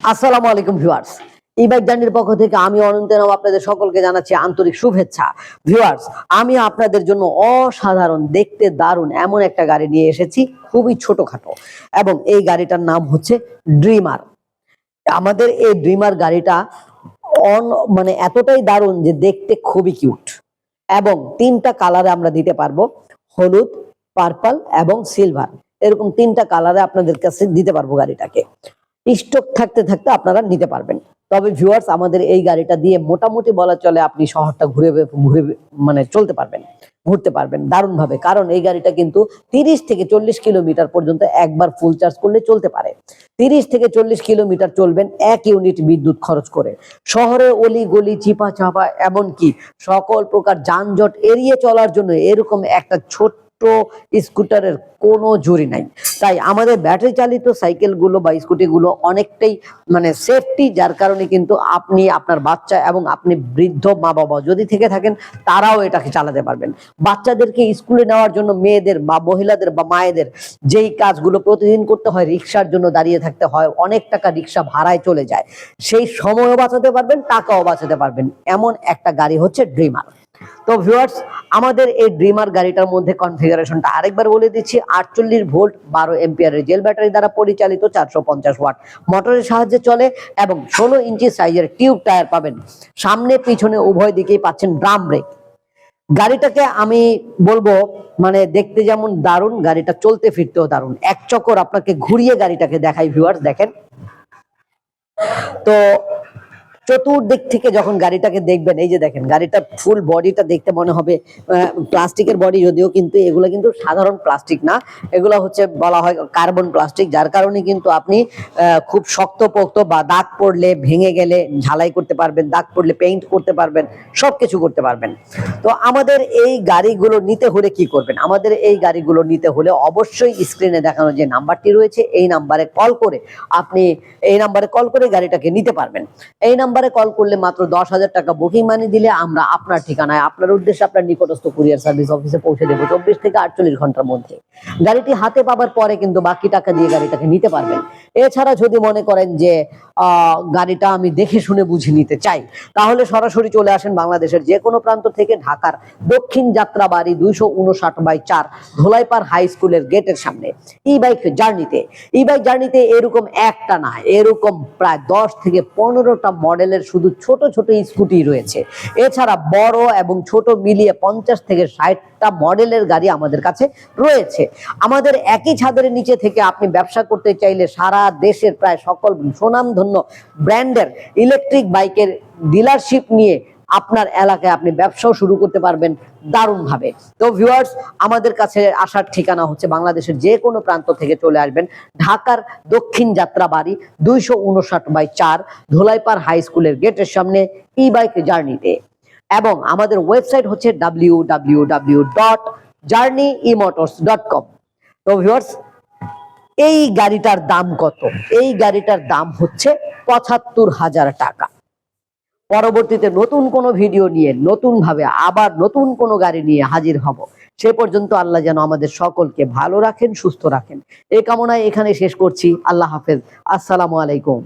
আসসালামু আলাইকুম ভিউয়ার্স। ই বাইক জার্নির পক্ষ থেকে আমি অনন্ত নাম আপনাদের সকলকে জানাচ্ছি আন্তরিক শুভেচ্ছা। ভিউয়ার্স, আমি আপনাদের জন্য অসাধারণ, দেখতে দারুণ এমন একটা গাড়ি নিয়ে এসেছি, খুবই ছোটখাটো। এবং এই গাড়িটার নাম হচ্ছে ড্রিমার আমাদের এই ড্রিমার গাড়িটা অন মানে এতটাই দারুণ যে দেখতে খুবই কিউট এবং তিনটা কালারে আমরা দিতে পারব, হলুদ পার্পল এবং সিলভার এরকম তিনটা কালারে আপনাদের কাছে দিতে পারব গাড়িটাকে। স্টক থাকতে থাকতে আপনারা নিতে পারবেন। তবে ভিউয়ার্স আমাদের এই গাড়িটা দিয়ে মোটামুটি বলা চলে আপনি শহরটা ঘুরে ঘুরে মানে চলতে পারবেন, ঘুরতে পারবেন দারুণ ভাবে কারণ এই গাড়িটা কিন্তু তিরিশ থেকে চল্লিশ কিলোমিটার পর্যন্ত একবার ফুল চার্জ করলে চলতে পারে। তিরিশ থেকে চল্লিশ কিলোমিটার চলবেন এক ইউনিট বিদ্যুৎ খরচ করে। শহরে অলি গলি চিপা চাপা এমনকি সকল প্রকার যানজট এড়িয়ে চলার জন্য এরকম একটা ছোট্ট স্কুটারের কোনো জুরি নাই। তাই আমাদের ব্যাটারি চালিত সাইকেলগুলো বা স্কুটিগুলো অনেকটাই মানে সেফটি যার কারণে কিন্তু আপনি আপনার বাচ্চা এবং আপনি বৃদ্ধ মা বাবা যদি থেকে থাকেন, তারাও এটাকে চালাতে পারবেন। বাচ্চাদেরকে স্কুলে নেওয়ার জন্য মেয়েদের বা মহিলাদের বা মায়েদের যেই কাজগুলো প্রতিদিন করতে হয়, রিক্সার জন্য দাঁড়িয়ে থাকতে হয়, অনেক টাকা রিক্সা ভাড়ায় চলে যায়। সেই সময়ও বাঁচাতে পারবেন, টাকাও বাঁচাতে পারবেন। এমন একটা গাড়ি হচ্ছে ড্রিমার তো ভিউয়ার্স আমাদের এই ড্রিমার গাড়িটার মধ্যে কনফিগারেশনটা আরেকবার বলে দিচ্ছি, আটচল্লিশ ভোল্ট, বারো এম্পিয়ারের জেল ব্যাটারি দ্বারা পরিচালিত, চারশো পঞ্চাশ ওয়াট মোটরের সাহায্যে চলে এবং ষোলো ইঞ্চি সাইজের টিউব টায়ার পাবেন। সামনে, পিছনে, উভয় দিকেই পাচ্ছেন ড্রাম ব্রেক গাড়িটাকে আমি বলব মানে দেখতে যেমন দারুণ, গাড়িটা চলতে ফিরতেও দারুণ। এক চক্কর আপনাকে ঘুরিয়ে গাড়িটাকে দেখাই ভিউয়ার্স দেখেন। তো চতুর্দিক থেকে যখন গাড়িটাকে দেখবেন, এই যে দেখেন, গাড়িটা ফুল বডিটা দেখতে মনে হবে প্লাস্টিকের বডি যদিও কিন্তু এগুলো কিন্তু সাধারণ প্লাস্টিক না, এগুলো হচ্ছে বলা হয় কার্বন প্লাস্টিক যার কারণে কিন্তু আপনি খুব শক্তপোক্ত বা দাগ পড়লে ভেঙে গেলে ঝালাই করতে পারবেন, দাগ পড়লে পেইন্ট করতে পারবেন সব কিছু করতে পারবেন। তো আমাদের এই গাড়িগুলো নিতে হলে কি করবেন? আমাদের এই গাড়িগুলো নিতে হলে অবশ্যই স্ক্রিনে দেখানো যে নাম্বারটি রয়েছে, এই নাম্বারে কল করে আপনি, এই নাম্বারে কল করে গাড়িটাকে নিতে পারবেন। এই নাম্বারে কল করলে মাত্র দশ হাজার টাকা বুকিং মানি দিলে আমরা আপনার ঠিকানায়, আপনার উদ্দেশ্যে আপনার নিকটস্থ কুরিয়ার সার্ভিস অফিসে পৌঁছে দেবো চব্বিশ থেকে আটচল্লিশ ঘণ্টার মধ্যে। গাড়িটি হাতে পাবার পরে কিন্তু বাকি টাকা দিয়ে গাড়িটাকে নিতে পারবেন। এছাড়া যদি মনে করেন যে গাড়িটা আমি দেখে শুনে বুঝে নিতে চাই। তাহলে সরাসরি চলে আসেন বাংলাদেশের যে কোনো প্রান্ত থেকে ঢাকার দক্ষিণ যাত্রাবাড়ি দুইশো উনষাট বাই চার ধোলাইপাড় হাই স্কুলের গেটের সামনে। ই বাইক জার্নিতে ই বাইক জার্নিতে এরকম একটা না, এরকম প্রায় দশ থেকে পনেরোটা মডেলের শুধু ছোট ছোট স্কুটি রয়েছে। এছাড়া বড় এবং ছোট মিলিয়ে পঞ্চাশ থেকে ষাটটা মডেলের গাড়ি আমাদের কাছে রয়েছে। আমাদের একই ছাদের নিচে থেকে আপনি ব্যবসা করতে চাইলে সারা দেশের প্রায় সকল সুনামধন্য ব্র্যান্ডের ইলেকট্রিক বাইকের ডিলারশিপ নিয়ে আপনার এলাকায় আপনি ব্যবসাও শুরু করতে পারবেন দারুণভাবে। তো ভিউয়ার্স, আমাদের কাছে আসার ঠিকানা হচ্ছে বাংলাদেশের যে কোনো প্রান্ত থেকে চলে আসবেন। ঢাকার দক্ষিণ যাত্রাবাড়ি দুইশো উনষাট বাই চার ধোলাইপাড় হাই স্কুলের গেটের সামনে ই বাইক জার্নিতে এবং আমাদের ওয়েবসাইট হচ্ছে W W W dot journey E motors dot com তো ভিউয়ার্স এই গাড়িটার দাম কত? এই গাড়িটার দাম হচ্ছে পঁচাত্তর হাজার টাকা। পরবর্তীতে নতুন কোনো ভিডিও নিয়ে নতুন ভাবে আবার নতুন কোনো গাড়ি নিয়ে হাজির হব। সে পর্যন্ত আল্লাহ যেন আমাদের সকলকে ভালো রাখেন, সুস্থ রাখেন। এ কামনায় এখানে শেষ করছি। আল্লাহ হাফেজ। আসসালামু আলাইকুম।